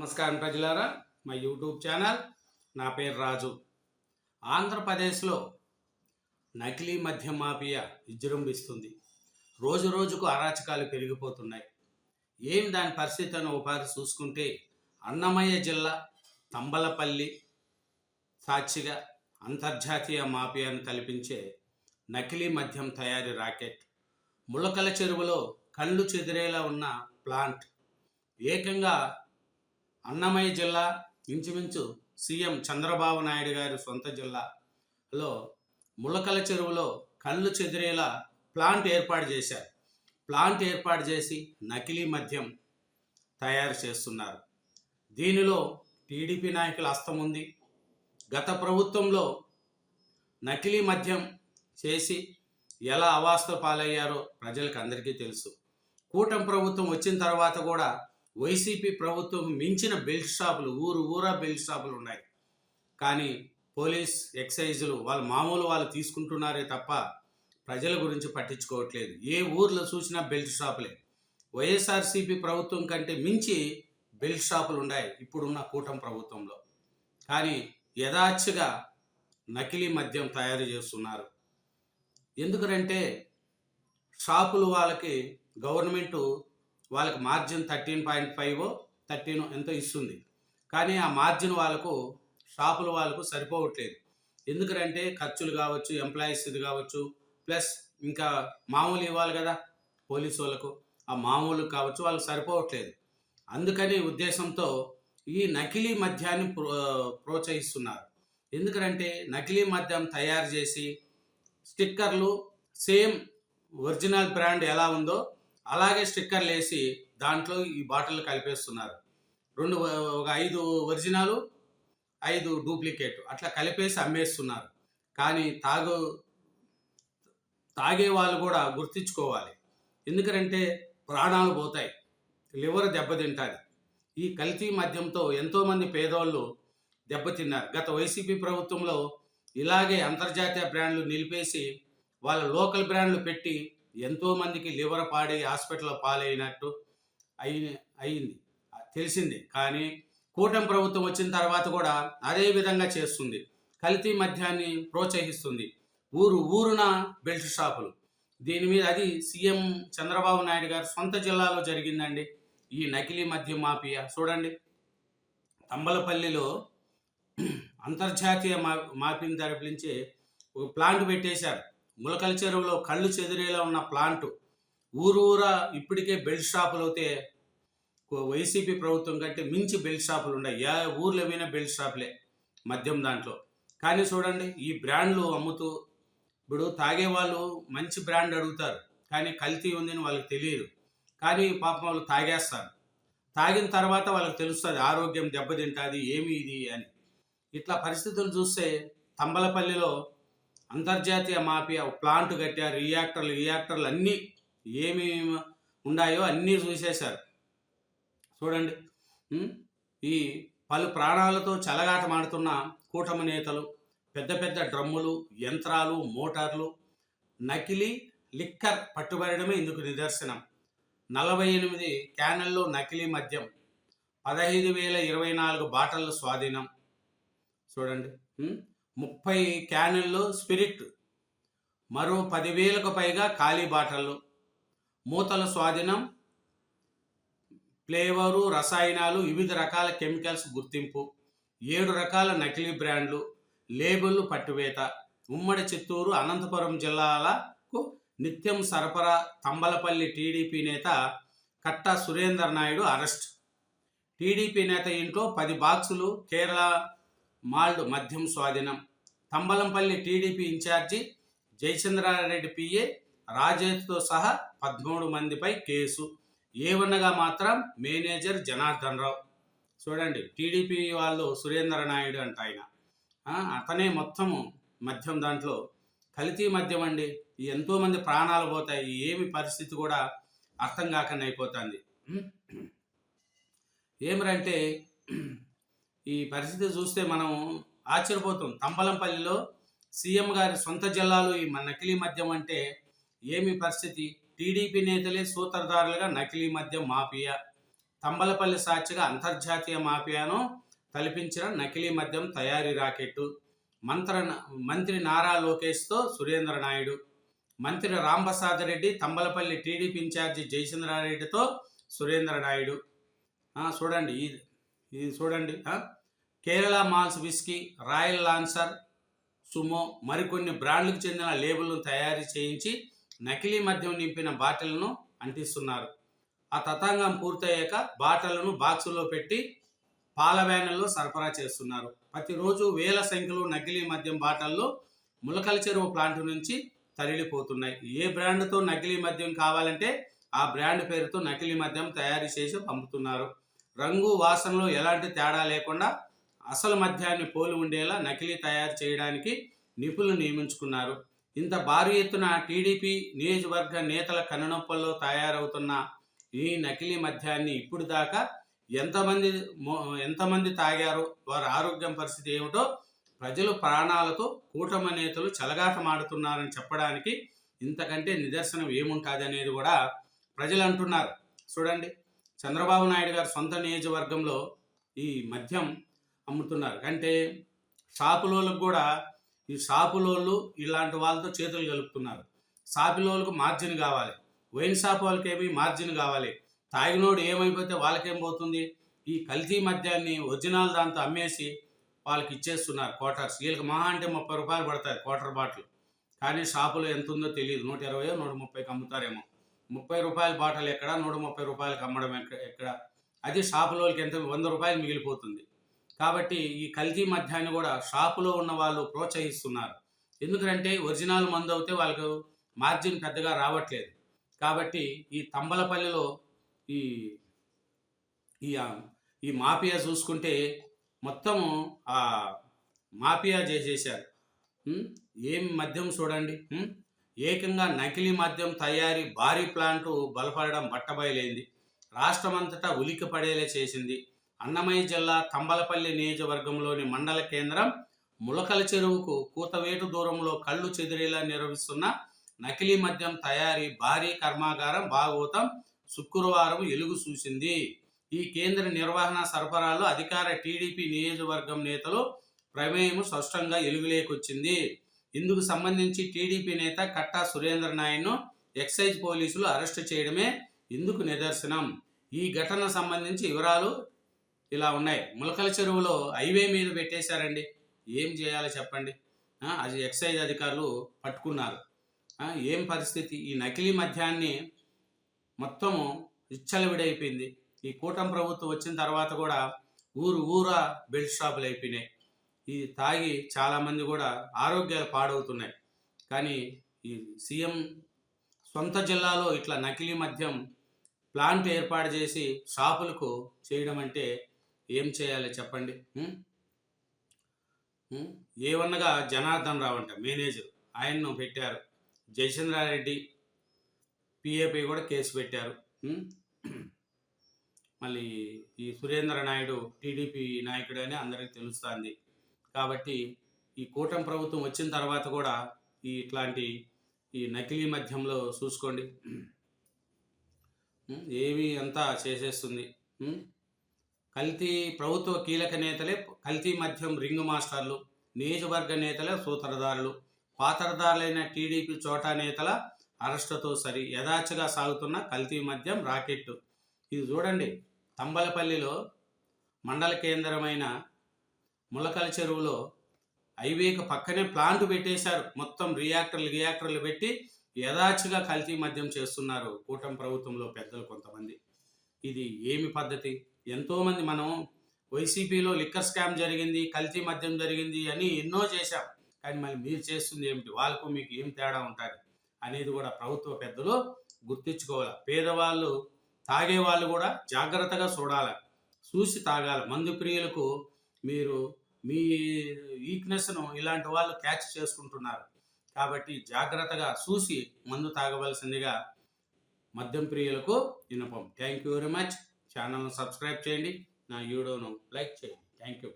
నమస్కారం ప్రజలారా. మా యూట్యూబ్ ఛానల్ నా పేరు రాజు. ఆంధ్రప్రదేశ్లో నకిలీ మద్యం మాఫియా విజృంభిస్తుంది. రోజు రోజుకు అరాచకాలు పెరిగిపోతున్నాయి. ఏం దాని పరిస్థితి అని ఒకసారి చూసుకుంటే అన్నమయ్య జిల్లా తంబలపల్లి సాక్షిగా అంతర్జాతీయ మాఫియాను కల్పించే నకిలీ మద్యం తయారీ రాకెట్ ములకల చెరువులో కళ్ళు చెదిరేలా ఉన్న ప్లాంట్ ఏకంగా అన్నమయ్య జిల్లా ఇంచుమించు సీఎం చంద్రబాబు నాయుడు గారి సొంత జిల్లాలో ములకల చెరువులో కళ్ళు చెదిరేలా ప్లాంట్ ఏర్పాటు చేశారు. ప్లాంట్ ఏర్పాటు చేసి నకిలీ మద్యం తయారు చేస్తున్నారు. దీనిలో టీడీపీ నాయకుల హస్తం ఉంది. గత ప్రభుత్వంలో నకిలీ మద్యం చేసి ఎలా అవాస్తవ పాలయ్యారో ప్రజలకు అందరికీ తెలుసు. కూటమి ప్రభుత్వం వచ్చిన తర్వాత కూడా వైసీపీ ప్రభుత్వం మించిన బెల్ట్ షాపులు ఊరు ఊరా బెల్ట్ షాపులు ఉన్నాయి. కానీ పోలీస్ ఎక్సైజులు వాళ్ళు మామూలు వాళ్ళు తీసుకుంటున్నారే తప్ప ప్రజల గురించి పట్టించుకోవట్లేదు. ఏ ఊర్లో చూసినా బెల్ట్ షాపులే. వైఎస్ఆర్సీపీ ప్రభుత్వం కంటే మించి బెల్ట్ షాపులు ఉన్నాయి ఇప్పుడున్న కూటమి ప్రభుత్వంలో. కానీ యథాచ్ఛగా నకిలీ మద్యం తయారు చేస్తున్నారు. ఎందుకంటే షాపులు వాళ్ళకి గవర్నమెంటు వాళ్ళకి margin thirteen point five thirteen ఎంతో ఇస్తుంది. కానీ ఆ మార్జిన్ వాళ్ళకు షాపుల వాళ్ళకు సరిపోవట్లేదు. ఎందుకంటే ఖర్చులు కావచ్చు ఎంప్లాయీస్ ఇది కావచ్చు ప్లస్ ఇంకా మామూలు ఇవ్వాలి కదా పోలీసు వాళ్ళకు. ఆ మామూలు కావచ్చు వాళ్ళకి సరిపోవట్లేదు. అందుకని ఉద్దేశంతో ఈ నకిలీ మద్యాన్ని ప్రో ప్రోత్సహిస్తున్నారు. ఎందుకంటే నకిలీ మద్యం తయారు చేసి స్టిక్కర్లు సేమ్ ఒరిజినల్ బ్రాండ్ ఎలా ఉందో అలాగే స్టిక్కర్లు వేసి దాంట్లో ఈ బాటిల్ కలిపేస్తున్నారు. రెండు ఒక ఐదు ఒరిజినాలు ఐదు డూప్లికేట్ అట్లా కలిపేసి అమ్మేస్తున్నారు. కానీ తాగు తాగే వాళ్ళు కూడా గుర్తించుకోవాలి. ఎందుకంటే ప్రాణాలు పోతాయి. లివర్ దెబ్బతింటుంది ఈ కల్తీ మద్యంతో ఎంతోమంది పేదోళ్ళు దెబ్బతిన్నారు గత వైసీపీ ప్రభుత్వంలో ఇలాగే అంతర్జాతీయ బ్రాండ్లు నిలిపేసి వాళ్ళ లోకల్ బ్రాండ్లు పెట్టి ఎంతోమందికి లివర్ పాడి హాస్పిటల్లో పాలైనట్టు అయి అయింది. తెలిసింది. కానీ కూటమి ప్రభుత్వం వచ్చిన తర్వాత కూడా అదే విధంగా చేస్తుంది. కల్తీ మద్యాన్ని ప్రోత్సహిస్తుంది. ఊరు ఊరున బెల్ట్ షాపులు. దీని మీద అది సీఎం చంద్రబాబు నాయుడు గారి సొంత జిల్లాలో జరిగిందండి. ఈ నకిలీ మద్యం మాఫియా. చూడండి. తంబలపల్లిలో అంతర్జాతీయ మా మాఫిని తరపించే ఒక ప్లాంట్ పెట్టేశారు. ములకల చెరువులో కళ్ళు చెదిరేలా ఉన్న ప్లాంట్ ఊరు ఊరా ఇప్పటికే బెల్ట్ షాపులు అయితే వైసీపీ ప్రభుత్వం కంటే మించి బెల్ట్ షాపులు ఉన్నాయి. ఏ ఊర్లో పోయినా బెల్ట్ షాపులే మద్యం దాంట్లో. కానీ చూడండి ఈ బ్రాండ్లు అమ్ముతూ ఇప్పుడు తాగే వాళ్ళు మంచి బ్రాండ్ అడుగుతారు. కానీ కల్తీ ఉందని వాళ్ళకి తెలియదు. కానీ పాపం వాళ్ళు తాగేస్తారు. తాగిన తర్వాత వాళ్ళకి తెలుస్తుంది ఆరోగ్యం దెబ్బతింటుంది ఏమి ఇది అని. ఇట్లా పరిస్థితులు చూస్తే తంబలపల్లిలో అంతర్జాతీయ మాఫియా ప్లాంట్ కట్టారు రియాక్టర్లు రియాక్టర్లు అన్నీ ఏమి ఉన్నాయో అన్నీ చూసేశారు. చూడండి. ఈ పలు ప్రాణాలతో చలగాటమాడుతున్న కూటమి నేతలు పెద్ద పెద్ద డ్రమ్ములు యంత్రాలు మోటార్లు నకిలీ లిక్కర్ పట్టుబడమే ఇందుకు నిదర్శనం. నలభై ఎనిమిది క్యానల్లో నకిలీ మద్యం పదహైదు వేల ఇరవై నాలుగు బాటల స్వాధీనం. చూడండి. ముప్పై క్యానుల్లో స్పిరిట్ మరో పదివేలకు పైగా ఖాళీ బాటలు మూతల స్వాధీనం ఫ్లేవరు రసాయనాలు వివిధ రకాల కెమికల్స్ గుర్తింపు ఏడు రకాల నకిలీ బ్రాండ్లు లేబుల్ పట్టువేత ఉమ్మడి చిత్తూరు అనంతపురం జిల్లాలకు నిత్యం సరఫరా తంబలపల్లి టీడీపీ నేత కట్టా సురేందర్ నాయుడు అరెస్ట్. టీడీపీ నేత ఇంట్లో పది బాక్సులు కేరళ మాల్డ్ మద్యం స్వాధీనం. Thamballapalle TDP in charge Jayachandra Reddy PA రాజేష్తో సహా పదమూడు మందిపై కేసు. ఏవన్నగా మాత్రం మేనేజర్ జనార్దన్ రావు. చూడండి టీడీపీ వాళ్ళు సురేంద్ర నాయుడు అంట ఆయన. అతనే మొత్తము మద్యం దాంట్లో. కలితీ మద్యం అండి. ఎంతోమంది ప్రాణాలు పోతాయి. ఏమి పరిస్థితి కూడా అర్థం కాకుండా అయిపోతుంది. ఏమిరంటే ఈ పరిస్థితి చూస్తే మనం ఆశ్చర్యపోతాం. తంబలంపల్లిలో సీఎం గారి సొంత జిల్లాలో ఈ మ- నకిలీ మద్యం అంటే ఏమి పరిస్థితి? టీడీపీ నేతలే సూత్రధారులుగా నకిలీ మద్యం మాఫియా. తంబలపల్లి సాక్షిగా అంతర్జాతీయ మాఫియాను తలపించిన నకిలీ మద్యం తయారీ రాకెట్టు. మంత్ర మంత్రి నారా లోకేష్తో సురేంద్ర నాయుడు. మంత్రి రాంప్రసాద్ రెడ్డి తంబలపల్లి టీడీపీ ఇన్ఛార్జి జయచంద్రారెడ్డితో సురేంద్ర నాయుడు. చూడండి ఇది ఇది చూడండి Kerala malts whisky Royal Lancer Sumo మరికొన్ని బ్రాండ్లకు చెందిన లేబుల్ను తయారు చేయించి నకిలీ మద్యం నింపిన బాటిల్ను అంటిస్తున్నారు. ఆ తతంగం పూర్తయ్యాక బాటలను బాక్సుల్లో పెట్టి పాల వ్యాన్లలో సరఫరా చేస్తున్నారు. ప్రతిరోజు వేల సంఖ్యలో నకిలీ మద్యం బాటల్లో ములకల చెరువు ప్లాంట్ నుంచి తరలిపోతున్నాయి. ఏ బ్రాండ్తో నకిలీ మద్యం కావాలంటే ఆ బ్రాండ్ పేరుతో నకిలీ మద్యం తయారు చేసి పంపుతున్నారు. రంగు వాసనలో ఎలాంటి తేడా లేకుండా అసలు మద్యాన్ని పోలి ఉండేలా నకిలీ తయారు చేయడానికి నిపుణులు నియమించుకున్నారు. ఇంత భారీ ఎత్తున టీడీపీ నియోజకవర్గ నేతల కనునొప్పల్లో తయారవుతున్న ఈ నకిలీ మద్యాన్ని ఇప్పుడు దాకా ఎంతమంది ఎంతమంది తాగారో? వారి ఆరోగ్యం పరిస్థితి ఏమిటో ప్రజలు ప్రాణాలతో కూటమి నేతలు చెలగాటమాడుతున్నారని చెప్పడానికి ఇంతకంటే నిదర్శనం ఏముంటుంది అనేది కూడా ప్రజలు అంటున్నారు. చూడండి చంద్రబాబు నాయుడు గారి సొంత నియోజకవర్గంలో ఈ మద్యం అమ్ముతున్నారు. అంటే షాపులోళ్ళకు కూడా ఈ షాపులోళ్ళు ఇలాంటి వాళ్ళతో చేతులు కలుపుతున్నారు. షాపులోళ్ళకు మార్జిన్ కావాలి. వైన్ షాప్ వాళ్ళకేమి మార్జిన్ కావాలి. తాగినోడు ఏమైపోతే వాళ్ళకేం పోతుంది? ఈ కల్తీ మద్యాన్ని ఒరిజినల్ దాంతో అమ్మేసి వాళ్ళకి ఇచ్చేస్తున్నారు క్వార్టర్స్. వీళ్ళకి మహా అంటే ముప్పై రూపాయలు పడతాయి క్వార్టర్ బాటిల్. కానీ షాపులో ఎంత ఉందో తెలియదు నూట ఇరవై నూట ముప్పైకి అమ్ముతారేమో. ముప్పై రూపాయల బాటిల్ ఎక్కడ? నూట ముప్పై రూపాయలకి అమ్మడం ఎక్కడ ఎక్కడ? అది షాపులోకి ఎంత? వంద రూపాయలు మిగిలిపోతుంది. కాబట్టి ఈ కల్తీ మద్యాన్ని కూడా షాపులో ఉన్న వాళ్ళు ప్రోత్సహిస్తున్నారు. ఎందుకంటే ఒరిజినల్ మందు అయితే వాళ్ళకు మార్జిన్ పెద్దగా రావట్లేదు. కాబట్టి ఈ తంబలపల్లిలో ఈ ఈ ఈ మాఫియా చూసుకుంటే మొత్తము ఆ మాఫియా చేసేసారు ఏం మద్యం చూడండి. ఏకంగా నకిలీ మద్యం తయారీ భారీ ప్లాంటు బలపడడం బట్టబయలైంది. రాష్ట్రమంతటా ఉలిక్కి పడేలా చేసింది. అన్నమయ్య జిల్లా తంబలపల్లి నియోజకవర్గంలోని మండల కేంద్రం ములకల చెరువుకు కూతవేటు దూరంలో కళ్ళు చెదిరేలా నిర్వహిస్తున్న నకిలీ మద్యం తయారీ భారీ కర్మాగారం భాగవతం శుక్రవారం ఎలుగు చూసింది ఈ కేంద్ర నిర్వహణ సరఫరాలో అధికార టీడీపీ నియోజకవర్గం నేతలు ప్రమేయం స్పష్టంగా ఎలుగులేకొచ్చింది. ఇందుకు సంబంధించి టీడీపీ నేత కట్టా సురేంద్ర నాయుడును ఎక్సైజ్ పోలీసులు అరెస్టు చేయడమే ఇందుకు నిదర్శనం. ఈ ఘటన సంబంధించి వివరాలు ఇలా ఉన్నాయి. ములకల చెరువులో హైవే మీద పెట్టేశారండి. ఏం చేయాలో చెప్పండి. అది ఎక్సైజ్ అధికారులు పట్టుకున్నారు. ఏం పరిస్థితి? ఈ నకిలీ మద్యాన్ని మొత్తము విచ్చలవిడైపోయింది. ఈ కూటమి ప్రభుత్వం వచ్చిన తర్వాత కూడా ఊరు ఊరా బెల్ట్ షాపులు అయిపోయినాయి. ఇది తాగి చాలామంది కూడా ఆరోగ్యాలు పాడవుతున్నాయి. కానీ ఈ సీఎం సొంత జిల్లాలో ఇట్లా నకిలీ మద్యం ప్లాంట్ ఏర్పాటు చేసి షాపులకు చేయడం అంటే ఏం చేయాలి చెప్పండి? ఏమన్నగా జనార్దన్ రావు అంట మేనేజర్ ఆయన్ను పెట్టారు జయచంద్రారెడ్డి పిఏపై కూడా కేసు పెట్టారు? మళ్ళీ ఈ సురేంద్ర నాయుడు టీడీపీ నాయకుడు అని అందరికీ తెలుస్తుంది కాబట్టి ఈ కూటమి ప్రభుత్వం వచ్చిన తర్వాత కూడా ఈ ఇట్లాంటి ఈ నకిలీ మద్యంలో చూసుకోండి? ఏవి అంతా చేసేస్తుంది? కల్తీ ప్రభుత్వ కీలక నేతలే కల్తీ మద్యం రింగ్ మాస్టర్లు నియోజకవర్గ నేతలే సూత్రధారులు పాత్రధారులైన టీడీపీ చోటా నేతల అరెస్టుతో సరి యథాచగా సాగుతున్న కల్తీ మద్యం రాకెట్ ఇది చూడండి తంబలపల్లిలో మండల కేంద్రమైన ములకల చెరువులో హైవేకి పక్కనే ప్లాంట్ పెట్టేశారు. మొత్తం రియాక్టర్లు రియాక్టర్లు పెట్టి యథాచిగా కల్తీ మద్యం చేస్తున్నారు కూటమి ప్రభుత్వంలో పెద్దలు కొంతమంది. ఇది ఏమి పద్ధతి? ఎంతోమంది మనం వైసీపీలో లిక్కర్ స్కామ్ జరిగింది కల్తీ మద్యం జరిగింది అని ఎన్నో చేశాం. కానీ మళ్ళీ మీరు చేస్తుంది ఏమిటి? వాళ్ళకు మీకు ఏం తేడా ఉంటుంది? అనేది కూడా ప్రభుత్వ పెద్దలు గుర్తించుకోవాలి. పేదవాళ్ళు తాగే వాళ్ళు కూడా జాగ్రత్తగా చూడాలి. చూసి తాగాలి. మందు ప్రియులకు మీరు మీ వీక్నెస్ను ఇలాంటి వాళ్ళు క్యాచ్ చేసుకుంటున్నారు. కాబట్టి జాగ్రత్తగా చూసి మందు తాగవలసిందిగా మద్యం ప్రియులకు వినపం థ్యాంక్ యూ వెరీ మచ్ ఛానల్ను సబ్స్క్రైబ్ చేయండి. నా వీడియోను లైక్ చేయండి. Thank you